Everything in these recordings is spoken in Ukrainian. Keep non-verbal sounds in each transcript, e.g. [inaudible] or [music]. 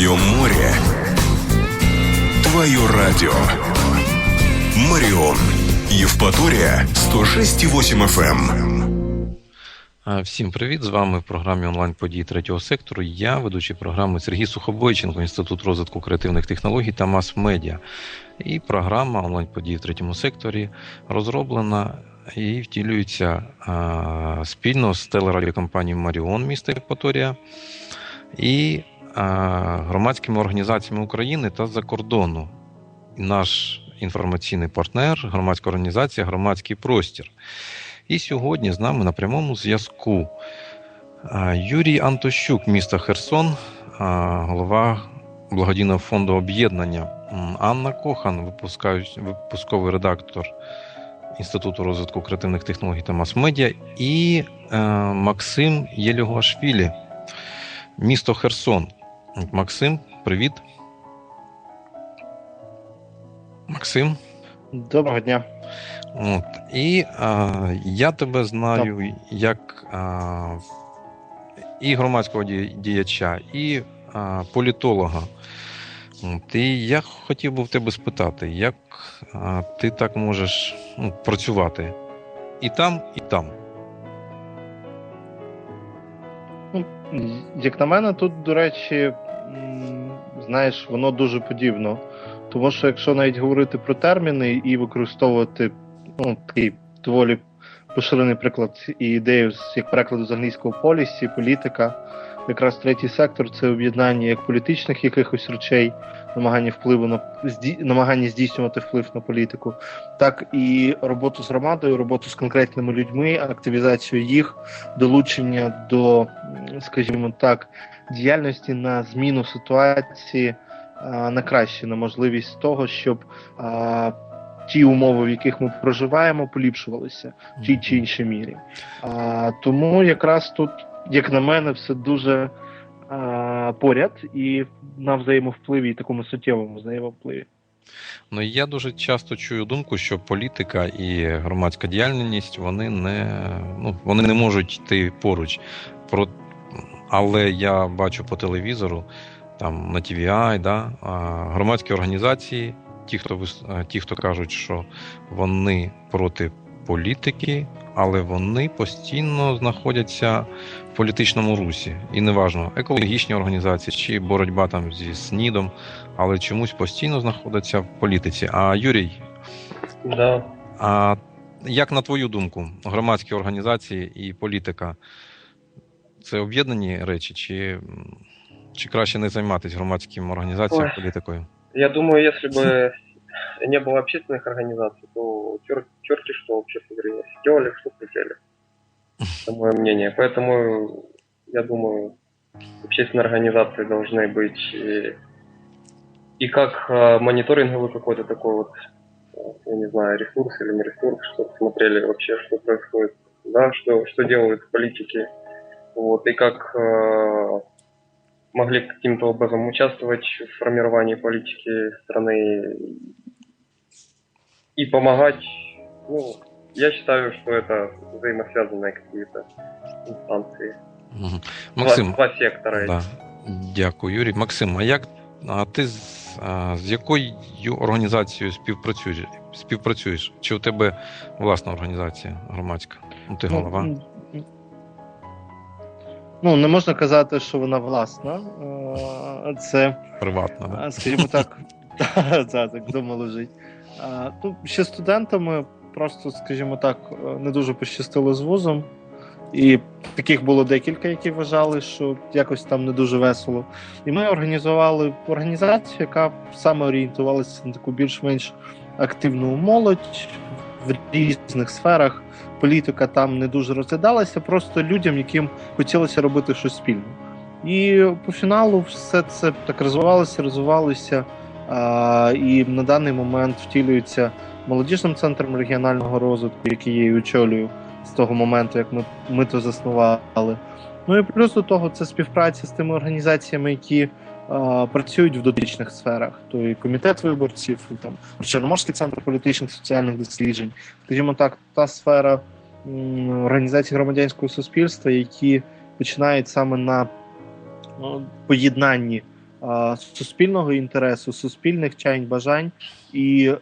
Твое море. Твое радио. Марион. Евпатория 106,8 FM. Всім привіт! З вами в програмі онлайн події третього сектору. Я ведучий програми Сергій Сухобойченко, Інститут розвитку креативних технологій та мас-медіа. І програма онлайн події в третьому секторі розроблена і втілюється а, спільно з телерадіокомпанією Маріон міста Євпаторія і громадськими організаціями України та за кордону. Наш інформаційний партнер, громадська організація, громадський простір. І сьогодні з нами на прямому зв'язку Юрій Антощук, міста Херсон, голова благодійного фонду об'єднання, Анна Кохан, випусковий редактор Інституту розвитку креативних технологій та мас-медіа, і е, Максим Єльогашвілі, місто Херсон. Максим, привіт. Максим. Доброго дня. От. І а, я тебе знаю як а, і громадського ді- діяча, і а, політолога. От. І я хотів би в тебе спитати, як а, ти так можеш ну, працювати і там, і там. Як на мене, тут, до речі, знаєш, воно дуже подібно. Тому що якщо навіть говорити про терміни і використовувати ну, такий доволі поширений приклад і ідею з як перекладу з англійського полісі, політика, якраз третій сектор це об'єднання як політичних якихось речей, намагання впливу на намагання здійснювати вплив на політику, так і роботу з громадою, роботу з конкретними людьми, активізацію їх, долучення до, скажімо так, діяльності на зміну ситуації на краще, на можливість того, щоб ті умови, в яких ми проживаємо, поліпшувалися в тій чи іншій мірі. А, тому якраз тут, як на мене, все дуже а, поряд і на взаємовпливі, і такому суттєвому взаємовпливі. Ну я дуже часто чую думку, що політика і громадська діяльність вони не, ну, вони не можуть йти поруч. Про, але я бачу по телевізору, там на TVI, да, громадські організації, ті, хто вис- ті, хто кажуть, що вони проти політики, але вони постійно знаходяться в політичному русі. І неважно, екологічні організації чи боротьба там зі СНІДом, але чомусь постійно знаходяться в політиці. А Юрій, Да. а як на твою думку, громадські організації і політика це об'єднані речі, чи, чи краще не займатися громадськими організаціями Ой. політикою? Я думаю, если бы не было общественных организаций, то чер- черти что вообще говоря, делали, что хотели. Это мое мнение. Поэтому я думаю, общественные организации должны быть и, и как э, мониторинговый какой-то такой вот, я не знаю, ресурс или не ресурс, чтобы смотрели вообще, что происходит, да, что, что делают политики, вот, и как э, могли каким-то образом участвовать в формировании политики страны и помогать. Ну, я считаю, что это взаимосвязанные какие-то инстанции. Мгм. Два- Максим, Два, сектора. да. дякую, Юрій. Максим, а як а ти з, а, з якою організацією співпрацюєш? співпрацюєш? Чи у тебе власна організація громадська? Ну, ти голова? Ну, не можна казати, що вона власна. Е, Це Приватна, да? Скажімо так, та, [laughs] та, так вдома лежить. Ну, ще студентами просто, скажімо так, е, не дуже пощастило з вузом. І таких було декілька, які вважали, що якось там не дуже весело. І ми організували організацію, яка саме орієнтувалася на таку більш-менш активну молодь в різних сферах. Політика там не дуже розглядалася, просто людям, яким хотілося робити щось спільно. І по фіналу все це так розвивалося, розвивалося. А, і на даний момент втілюється молодіжним центром регіонального розвитку, який я і очолюю з того моменту, як ми, ми то заснували. Ну і плюс до того, це співпраця з тими організаціями, які працюють в дотичних сферах. То і комітет виборців, і там Чорноморський центр політичних соціальних досліджень, скажімо так, та сфера м, організацій громадянського суспільства, які починають саме на ну, поєднанні а, суспільного інтересу, суспільних чань, бажань і е,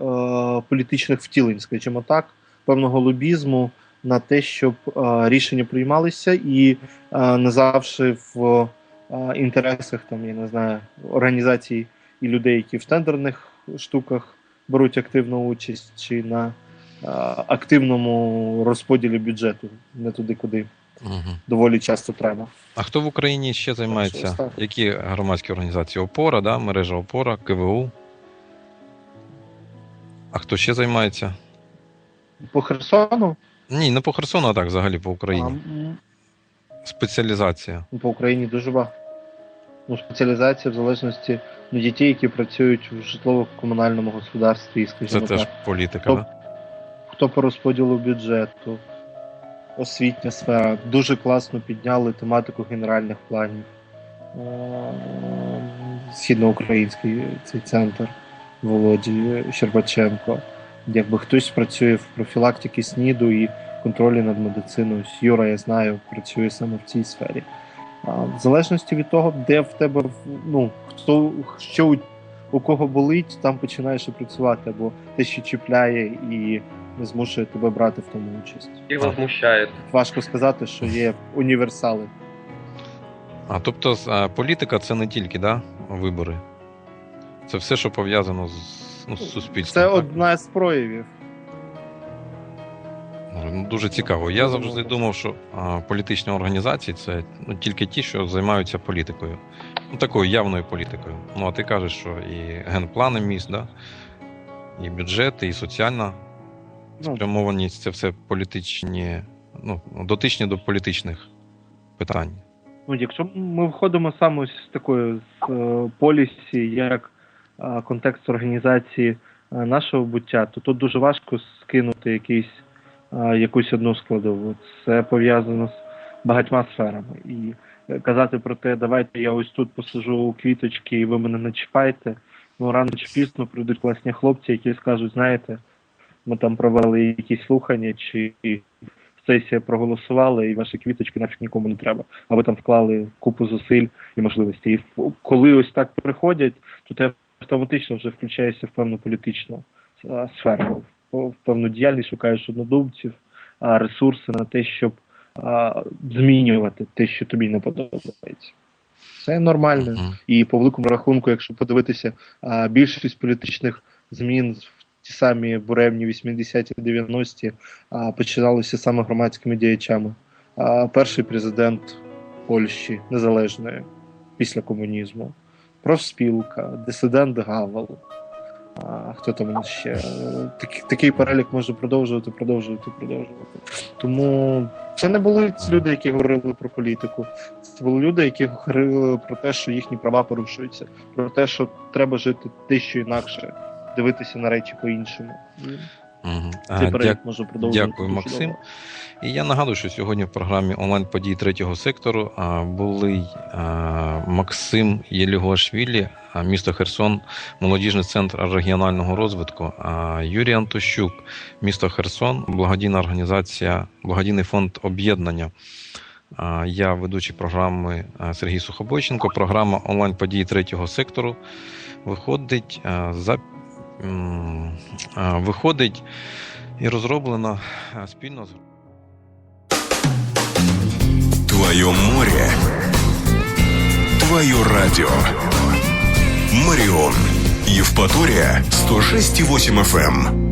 політичних втілень, скажімо так, певного лобізму на те, щоб е, рішення приймалися і е, не завжди в е, інтересах там, я не знаю, організацій і людей, які в тендерних штуках беруть активну участь, чи на активному розподілі бюджету, не туди, куди Угу. доволі часто треба. А хто в Україні ще займається? так. Які громадські організації? Опора, да? мережа Опора, КВУ. А хто ще займається? По Херсону Ні, не по Херсону, а так взагалі по Україні. Спеціалізація. по Україні дуже багато. Ну, спеціалізація в залежності від дітей, які працюють в житлово-комунальному господарстві, Це скажімо теж політика, Топ. да? хто по розподілу бюджету, освітня сфера. Дуже класно підняли тематику генеральних планів. Е, Східноукраїнський цей центр Володі Щербаченко. Якби хтось працює в профілактиці СНІДу і контролі над медициною. Юра, я знаю, працює саме в цій сфері. В залежності від того, де в тебе ну, хто що у, у кого болить, там починаєш і працювати, або те, що чіпляє і не змушує тебе брати в тому участь. И возмущает. Важко сказати, що є універсали. А тобто політика це не тільки да, вибори. Це все, що пов'язано з, ну, з суспільством. Це так? одна з проявів. Ну, Дуже цікаво. Я завжди думав, що а, політичні організації це ну, тільки ті, що займаються політикою. Ну, такою явною політикою. Ну, а ти кажеш, що і генплани міст, да? і бюджети, і соціальна Ну, спрямованість це все політичні, ну, дотичні до політичних питань. Ну, якщо ми входимо саме з такої з е, полісі, як е, контекст організації е, нашого буття, то тут дуже важко скинути якийсь, е, якусь одну складову. Це пов'язано з багатьма сферами. І е, казати про те, давайте я ось тут посажу у квіточки і ви мене не чіпайте. Ну, рано чи пізно прийдуть класні хлопці, які скажуть, знаєте, ми там провели якісь слухання, чи сесія проголосувала, і ваші квіточки нафіг нікому не треба а ви там вклали купу зусиль і можливостей. І коли ось так приходять, то ти автоматично вже включаєшся в певну політичну сферу, в певну діяльність, шукаєш однодумців, ресурси на те, щоб змінювати те, що тобі не подобається. Це нормально. Мгм. І по великому рахунку, якщо подивитися, більшість політичних змін в ті самі буремні 80-ті 90-ті починалися саме громадськими діячами. Перший президент Польщі незалежної після комунізму, профспілка, дисидент Гавел. Хто там ще? Е, Такий, перелік може продовжувати, продовжувати, продовжувати. Тому це не були люди, які говорили про політику. Це були люди, які говорили про те, що їхні права порушуються, про те, що треба жити дещо інакше, дивитися на речі по-іншому. Дя- перелік продовжувати. Дякую, Максим. довго. І я нагадую, що сьогодні в програмі онлайн події третього сектору були Максим Єлігошвілі, місто Херсон, молодіжний центр регіонального розвитку, Юрій Антощук, місто Херсон, благодійна організація, благодійний фонд об'єднання. Я ведучий програми Сергій Сухобойченко. Програма онлайн події третього сектору виходить за виходить і розроблена спільно з Твое море. Твое радио. Марион. Евпатория 106,8 FM.